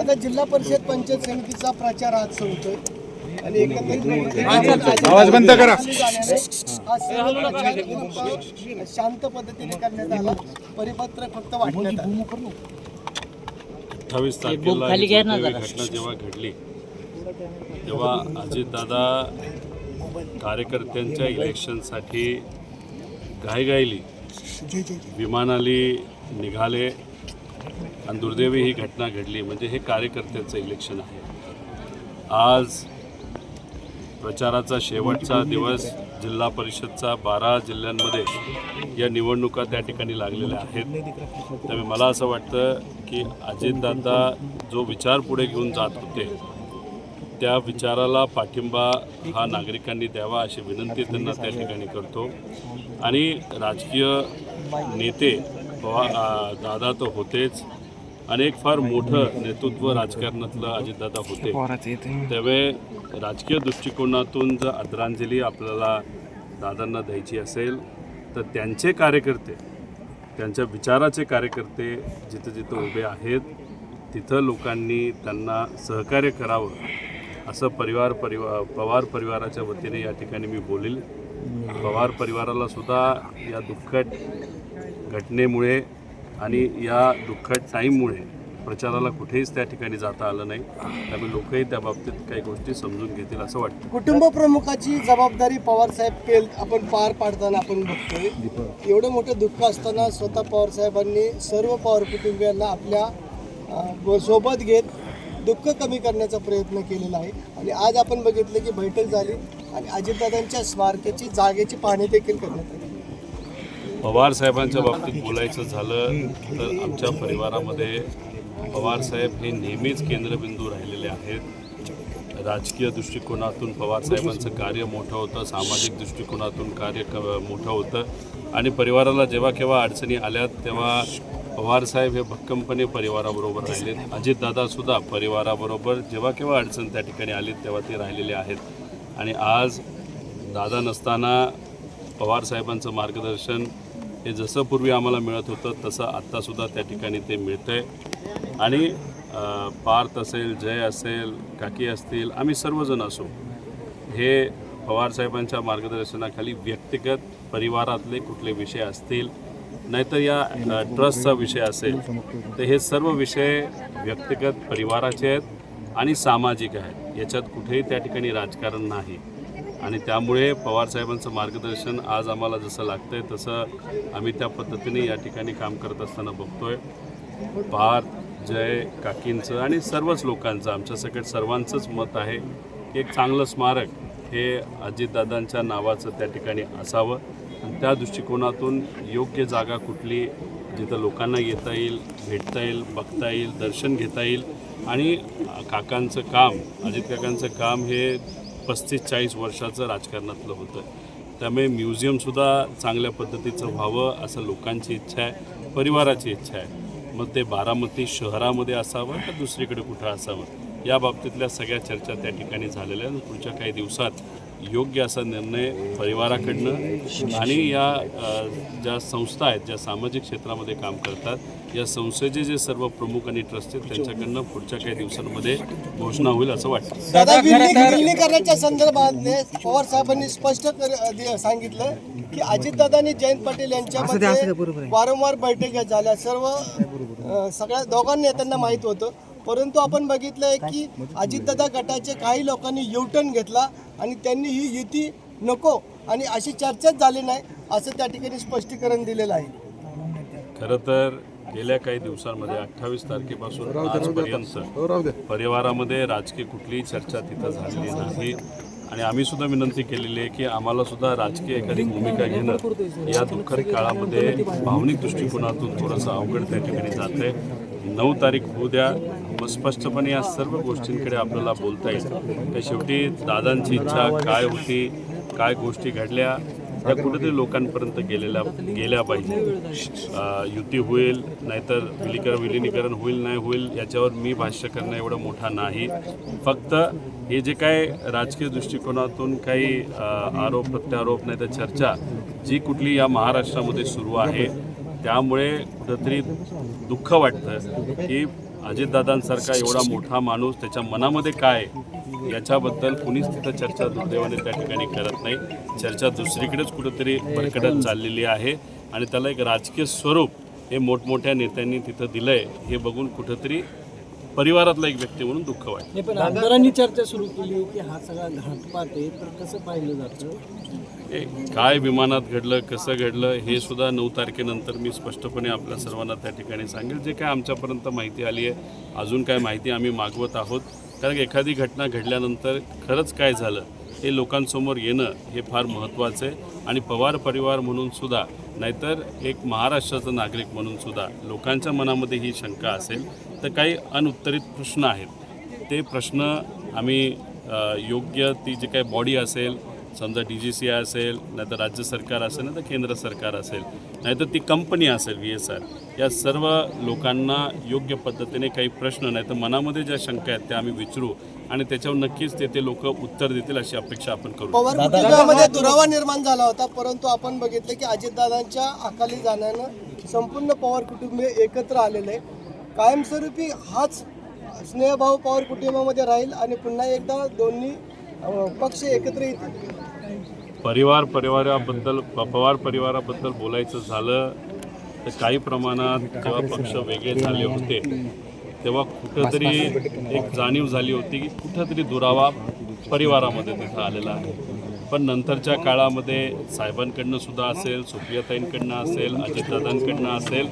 आता जिल्हा परिषद पंचायत समितीचा प्रचार आज संपतोय आवाज बंद करा. शांत पद्धतीने करण्यात आला परिपत्र फक्त वाटण्यात आलं अठ्ठावीस तारखेला घटना जेव्हा घडली तेव्हा अजितदादा कार्यकर्त्यांच्या इलेक्शनसाठी घाईघाईली. विमानाली निघाले आणि दुर्दैवी ही घटना घडली. म्हणजे हे कार्यकर्त्यांचं इलेक्शन आहे. आज प्रचाराचा शेवटचा दिवस जिल्हा परिषदचा बारा जिल्ह्यांमध्ये या निवडणुका त्या ठिकाणी लागलेल्या आहेत. त्यामुळे मला असं वाटतं की अजितदादा जो विचार पुढे घेऊन जात होते त्या विचाराला पाठिंबा हा नागरिकांनी द्यावा अशी विनंती त्यांना त्या ठिकाणी करतो. आणि राजकीय नेते दादा तर होतेच. अनेक फार मोठं नेतृत्व राजकारणातलं अजितदादा होते. त्यामुळे राजकीय दृष्टिकोनातून जर आदरांजली आपल्याला दादांना द्यायची असेल तर त्यांचे कार्यकर्ते त्यांच्या विचाराचे कार्यकर्ते जिथं जिथं उभे आहेत तिथं लोकांनी त्यांना सहकार्य करावं असं परिवार परिवा पवार परिवाराच्या वतीने या ठिकाणी मी बोलेल. पवार परिवाराला सुद्धा या दुःखद घटनेमुळे आणि या दुःखद टाईममुळे प्रचाराला कुठेच त्या ठिकाणी जाता आलं नाही. त्यामुळे लोकही त्या बाबतीत काही गोष्टी समजून घेतील असं वाटतं. कुटुंब प्रमुखाची जबाबदारी पवार साहेब पेल आपण पार पाडताना आपण बघतोय. एवढं मोठं दुःख असताना स्वतः पवार साहेबांनी सर्व पवार कुटुंबियांना आपल्यासोबत घेत दुःख कमी करण्याचा प्रयत्न केलेला आहे. आणि आज आपण बघितलं की बैठक झाली आणि अजितदादांच्या स्मारकाची जागेची पाहणी देखील करण्यात आली. पवार साहेबांच्या बाबतीत बोलायचं झालं तर आमच्या परिवारामध्ये पवार साहेब हे नेहमीच केंद्रबिंदू राहिलेले आहेत. राजकीय दृष्टिकोनातून पवार साहेबांचं कार्य मोठं होतं सामाजिक दृष्टिकोनातून कार्य क मोठं होतं. आणि परिवाराला जेव्हा केव्हा अडचणी आल्यात तेव्हा पवार साहेब हे भक्कमपणे परिवाराबरोबर राहिलेत. अजितदादासुद्धा परिवाराबरोबर जेव्हा केव्हा अडचण त्या ठिकाणी आली तेव्हा ते राहिलेले आहेत. आणि आज दादा नसताना पवार साहेबांचं मार्गदर्शन हे जसं पूर्वी आम्हाला मिळत होतं तसं आत्तासुद्धा त्या ठिकाणी ते मिळतं आहे आणि पार्थ असेल जय असेल काकी असतील आम्ही सर्वजण असो हे पवारसाहेबांच्या मार्गदर्शनाखाली व्यक्तिगत परिवारातले कुठले विषय असतील नाहीतर या ट्रस्टचा विषय असेल तर हे सर्व विषय व्यक्तिगत परिवाराचे आहेत आणि सामाजिक आहेत. याच्यात कुठेही त्या ठिकाणी राजकारण नाही. आणि त्यामुळे पवारसाहेबांचं मार्गदर्शन आज आम्हाला जसं लागतं आहे तसं आम्ही त्या पद्धतीने या ठिकाणी काम करत असताना बघतोय. पार्थ जय काकींचं आणि सर्वच लोकांचं आमच्या सगळ्यात सर्वांचंच मत आहे की एक चांगलं स्मारक हे अजितदादांच्या नावाचं त्या ठिकाणी असावं. आणि त्या दृष्टिकोनातून योग्य जागा कुठली जिथं लोकांना येता येईल भेटता येईल बघता येईल दर्शन घेता येईल. आणि काकांचं काम अजित काकांचं काम हे पस्तीस चाळीस वर्षाचं राजकारणातलं होतं. त्यामुळे म्युझियमसुद्धा चांगल्या पद्धतीचं व्हावं असं लोकांची इच्छा आहे परिवाराची इच्छा आहे. मग ते बारामती शहरामध्ये असावं का दुसरीकडे कुठं असावं? या बाबतीतल्या सगळ्या चर्चा त्या ठिकाणी झालेल्या आहेत. पुढच्या काही दिवसात योग्य असा निर्णय परिवाराकडनं आणि या ज्या संस्था आहेत ज्या सामाजिक क्षेत्रामध्ये काम करतात या संस्थेचे जे सर्व प्रमुख आणि ट्रस्ट आहेत त्यांच्याकडनं पुढच्या काही दिवसांमध्ये घोषणा होईल असं वाटतं. दादा विलीनी- विलीनीकरणाच्या संदर्भात पवार साहेबांनी स्पष्ट कर- दि- सांगितलं की अजितदादांनी जयंत पाटील यांच्यामध्ये वारंवार बैठका झाल्या. सर्व सगळ्या दोघांनी नेत्यांना माहीत होतं. परंतु आपण बघितलंय की अजितदादा गटाचे काही लोकांनी युटर्न घेतला आणि त्यांनी ही युती नको आणि अशी चर्चाच झाली नाही असं त्या ठिकाणी स्पष्टीकरण दिलेलं आहे. खरं तर गेल्या काही दिवसांमध्ये अठ्ठावीस तारखेपासून आजपर्यंत परिवारामध्ये राजकीय कुठलीही चर्चा तिथं झालेली नाही. आणि आम्ही सुद्धा विनंती केलेली आहे की आम्हाला सुद्धा राजकीय एखादी भूमिका घेणं या दुःखद काळामध्ये भावनिक दृष्टिकोनातून थोडंसं अवघड त्या ठिकाणी जाते नऊ तारीख होऊ द्या. मग स्पष्टपणे या सर्व गोष्टींकडे आपल्याला बोलता येईल. तर शेवटी दादांची इच्छा काय होती काय गोष्टी घडल्या त्या कुठेतरी लोकांपर्यंत गेलेल्या गेल्या पाहिजे. युती होईल नाहीतर विलीकरण विलिनीकरण होईल नाही होईल याच्यावर मी भाष्य करणं एवढं मोठा नाही. फक्त हे जे काय राजकीय दृष्टिकोनातून काही आरोप प्रत्यारोप नाही तर चर्चा जी कुठली या महाराष्ट्रामध्ये सुरू आहे त्यामुळे कुठंतरी दुःख वाटतं की अजितदादांसारखा एवढा मोठा माणूस त्याच्या मनामध्ये काय याच्याबद्दल कुणीच तिथं चर्चा दुर्दैवाने त्या ठिकाणी करत नाही. चर्चा दुसरीकडेच कुठंतरी भरकटत चाललेली आहे. आणि त्याला एक राजकीय स्वरूप हे मोठमोठ्या नेत्यांनी तिथं दिलंय हे बघून कुठंतरी परिवारातला एक व्यक्ती म्हणून दुःख वाटतं. पण आमदारांनी चर्चा सुरू केली की हा सगळा घातपात आहे तर कसं पाहिलं जातं? काय विमानात घडलं कसं घडलं हे सुद्धा नऊ तारखेनंतर मी स्पष्टपणे आपल्या सर्वांना त्या ठिकाणी सांगेल. जे काय आमच्यापर्यंत माहिती आली आहे अजून काय माहिती आम्ही मागवत आहोत. कारण की एखादी घटना घडल्यानंतर खरंच काय झालं हे लोकांसमोर येणं हे फार महत्त्वाचं आहे. आणि पवार परिवार म्हणून सुद्धा नाहीतर एक महाराष्ट्राचा नागरिक म्हणून सुद्धा लोकांच्या मनामध्ये ही शंका असेल तर काही अनुत्तरित प्रश्न आहेत. ते प्रश्न आम्ही योग्य ती जी काही बॉडी असेल समजा डी जी सी आय असेल नाहीतर राज्य सरकार असेल नाहीतर केंद्र सरकार असेल नाहीतर ती कंपनी असेल व्ही एस आर या सर्व लोकांना योग्य पद्धतीने काही प्रश्न नाही तर मनामध्ये ज्या शंका आहेत त्या आम्ही विचारू आणि त्याच्यावर नक्कीच ते ते लोक उत्तर देतील अशी अपेक्षा आपण करू. दुरावा निर्माण झाला होता परंतु आपण बघितलं की अजितदादांच्या अकाली जाण्यानं संपूर्ण पवार कुटुंब एकत्र आलेले. आहे कायमस्वरूपी हाच स्नेहभाव पवार कुटुंबामध्ये राहील आणि पुन्हा एकदा दोन्ही पक्ष एकत्र येतील. परिवार परिवाराबद्दल पवार परिवाराबद्दल बोलायचं झालं तर काही प्रमाणात जेव्हा पक्ष वेगळे झाले होते तेव्हा कुठंतरी एक जाणीव झाली होती की कुठंतरी दुरावा परिवारामध्ये तिथं आलेला आहे. पण नंतरच्या काळामध्ये साहेबांकडनं सुद्धा असेल सुप्रियाताईंकडनं असेल अजितदादांकडनं असेल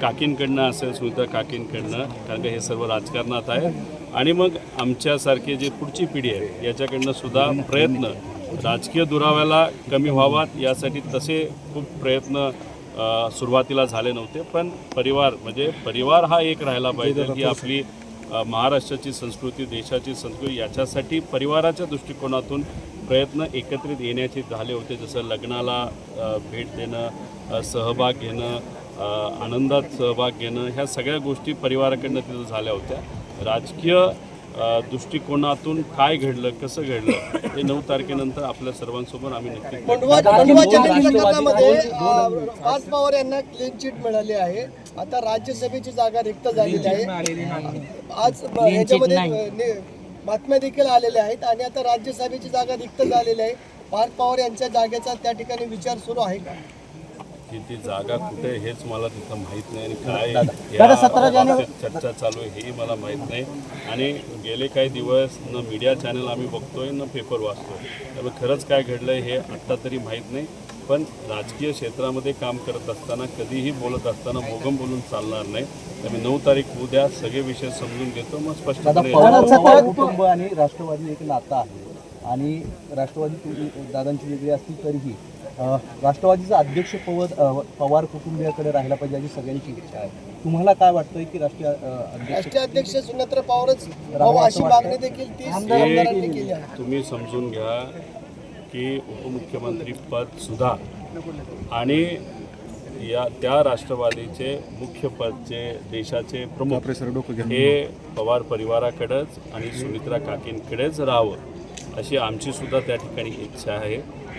काकींकडनं असेल सुनीता काकींकडनं कारण का हे सर्व राजकारणात आहे आणि मग आमच्यासारखी जी पुढची पिढी आहे याच्याकडनं सुद्धा प्रयत्न राजकीय दुराव्याला कमी व्हावात यासाठी तसे खूप प्रयत्न सुरुवातीला झाले नव्हते. पण परिवार म्हणजे परिवार हा एक राहायला पाहिजे ही आपली महाराष्ट्राची संस्कृती देशाची संस्कृती याच्यासाठी परिवाराच्या दृष्टिकोनातून प्रयत्न एकत्रित येण्याचे झाले होते. जसं लग्नाला भेट देणं सहभाग घेणं आनंदात सहभाग घेणं ह्या सगळ्या गोष्टी परिवाराकडनं तिथं झाल्या होत्या. राजकीय दृष्टिकोनातून काय घडलं कसं घडलं हे नऊ तारखेनंतर आपल्या सर्वांसोबत आम्ही नक्की पवार यांना क्लीन चिट मिळाली आहे. आता राज्यसभेची जागा रिक्त झालेली आहे. आज ने- बातम्या देखील आलेल्या आहेत. आणि आता राज्यसभेची जागा रिक्त झालेली आहे. पार्थ पवार यांच्या जागेचा त्या ठिकाणी विचार सुरू आहे का? की ती जागा कुठे आहे हेच मला तिथं माहीत नाही आणि काय या चर्चा चालू आहे हेही मला माहीत नाही. आणि गेले काही दिवस न मीडिया चॅनल आम्ही बघतोय न पेपर वाचतोय. त्यामुळे खरंच काय घडलं हे आत्ता तरी माहीत नाही. पण राजकीय क्षेत्रामध्ये काम करत असताना कधीही बोलत असताना मोगम बोलून चालणार नाही. त्यामुळे नऊ तारीख उद्या सगळे विषय समजून घेतो. मग स्पष्टपणे कुटुंब आणि राष्ट्रवादी एक नातं आहे. आणि राष्ट्रवादी दादांची वेगळी असली तरीही राष्ट्रवादीचं अध्यक्षपद अ, पवार कुटुंबियाकडे राहायला पाहिजे अशी सगळ्यांची इच्छा आहे. तुम्हाला काय वाटतं की राष्ट्रीय अध्यक्ष राष्ट्रीय अध्यक्ष सुनेत्र पवारच अशी मागणी देखील केली आहे. तुम्ही समजून घ्या की उपमुख्यमंत्री पद सुद्धा आणि या त्या राष्ट्रवादीचे मुख्य पदचे देशाचे प्रमुख हे पवार परिवाराकडेच आणि सुमित्रा काकींकडेच राहावं अशी आमची सुद्धा त्या ठिकाणी इच्छा आहे.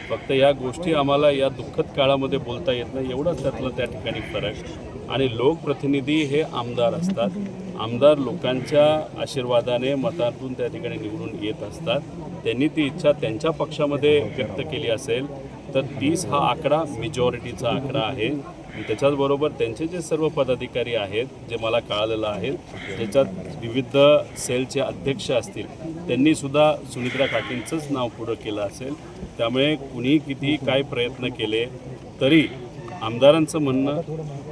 फक्त या गोष्टी आम्हाला या दुःखद काळामध्ये बोलता येत नाही. एवढंच त्यातला त्या ठिकाणी फरक. आणि लोकप्रतिनिधी हे आमदार असतात. आमदार लोकांच्या आशीर्वादाने मतातून त्या ठिकाणी निवडून येत असतात. त्यांनी ती इच्छा त्यांच्या पक्षामध्ये व्यक्त केली असेल तर तीस हा आकडा मेजॉरिटीचा आकडा आहे. त्याच्याचबरोबर त्यांचे जे सर्व पदाधिकारी आहेत जे मला कळालेलं आहे त्याच्यात विविध सेलचे अध्यक्ष असतील त्यांनीसुद्धा सुनित्रा काकींचंच नाव पुढं केलं असेल. त्यामुळे कुणी किती काय प्रयत्न केले तरी आमदारांचं म्हणणं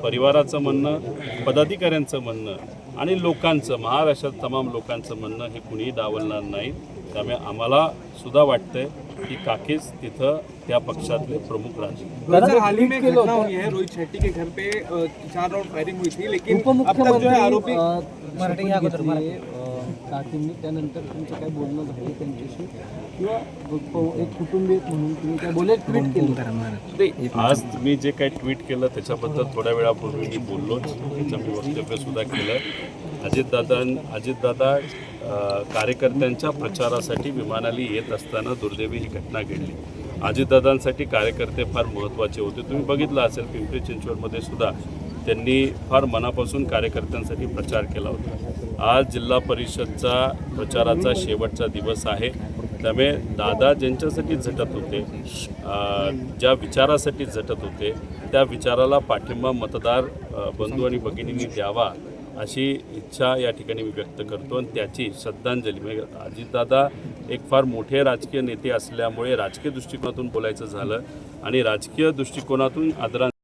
परिवाराचं म्हणणं पदाधिकाऱ्यांचं म्हणणं आणि लोकांचं महाराष्ट्रात तमाम लोकांचं म्हणणं हे कुणीही डावलणार नाही त्यामुळे आम्हाला सुद्धा वाटतंय की काकीच तिथं त्या पक्षातले प्रमुख राहतील. सर हाल ही में एक घटना हुई है रोहित शेट्टी के घर पे अ, चार राउंड फायरिंग हुई थी लेकिन अब तक जो है आरोपी काकींनी त्यानंतर तुमचं काय बोलणं झालं त्यांच्याशी? किंवा एक कुटुंबीय म्हणून तुम्ही काय बोले ट्विट केलं? आज मी जे काही ट्विट केलं त्याच्याबद्दल थोड्या वेळापूर्वी मी बोललोच. त्याचं मी वक्तव्यसुद्धा केलं. अजितदादा अजितदादा कार्यकर्त्यांच्या प्रचारासाठी विमानाली येत असताना दुर्दैवी ही घटना घडली. अजितदादांसाठी कार्यकर्ते फार महत्त्वाचे होते. तुम्ही बघितलं असेल पिंपरी चिंचवडमध्ये सुद्धा त्यांनी फार मनापासून कार्यकर्त्यांसाठी प्रचार केला होता. आज जिल्हा परिषदचा प्रचाराचा शेवटचा दिवस आहे. त्यामुळे दादा ज्यांच्यासाठी झटत होते ज्या विचारासाठी झटत होते त्या विचाराला पाठिंबा मतदार बंधू आणि भगिनींनी द्यावा अशी इच्छा या ठिकाणी मी व्यक्त करतो आणि त्याची श्रद्धांजली. म्हणजे अजितदादा एक फार मोठे राजकीय नेते असल्यामुळे राजकीय दृष्टिकोनातून बोलायचं झालं आणि राजकीय दृष्टिकोनातून आदरांजली